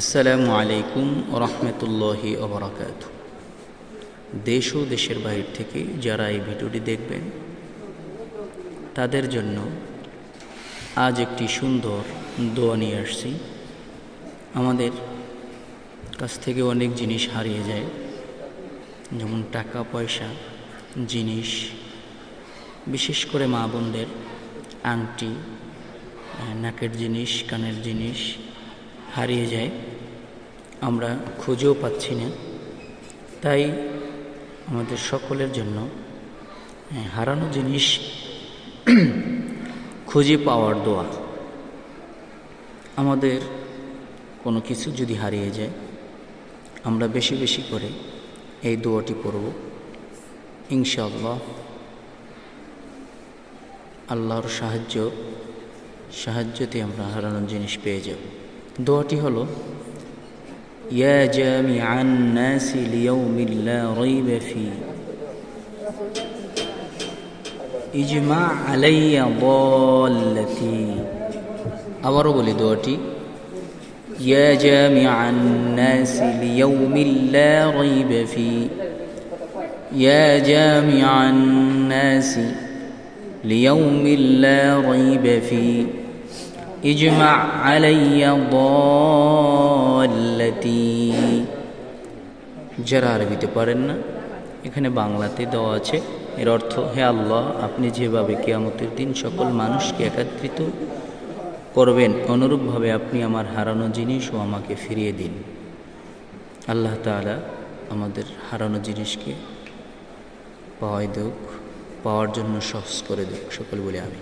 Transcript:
আসসালামু আলাইকুম রহমতুল্লাহি ওবরাকাত দেশ ও দেশের বাইরে থেকে যারা এই ভিডিওটি দেখবেন, তাদের জন্য আজ একটি সুন্দর দোয়া নিয়ে আসছি। আমাদের কাছ থেকে অনেক জিনিস হারিয়ে যায়, যেমন টাকা, পয়সা, জিনিস, বিশেষ করে মা বোনদের আংটি নাকের জিনিস, কানের জিনিস হারিয়ে যায়, আমরা খুঁজেও পাচ্ছি না। তাই আমাদের সকলের জন্য হারানো জিনিস খুঁজে পাওয়ার দোয়া। আমাদের কোনো কিছু যদি হারিয়ে যায়, আমরা বেশি বেশি করে এই দোয়াটি পড়ব। ইনশাআল্লাহ, আল্লাহর সাহায্য সাহায্যতে আমরা হারানো জিনিস পেয়ে যাব। দোয়াটি হলো ইয়া জামিআন নাসি লিয়াউমিল লা রাইবা ফি ইজমা আলাইয়া দাল্লাতি আবারও বলি দোয়াটি ইয়া জামিআন নাসি লিয়াউমিল লা রাইবা ফি ইয়া জামিআন নাসি ليوم لا ريب فيه اجمع علي ضالتي যারা আরবিতে পারেন না এখানে বাংলাতে দেওয়া আছে এর অর্থ হে আল্লাহ আপনি যেভাবে কেয়ামতের দিন সকল মানুষকে একত্রিত করবেন অনুরূপভাবে আপনি আমার হারানো জিনিসও আমাকে ফিরিয়ে দিন আল্লাহ তাআলা আমাদের হারানো জিনিসকে পাওয়াই দেখ পাওয়ার জন্য সহজ করে দেখ সকল বলে আমি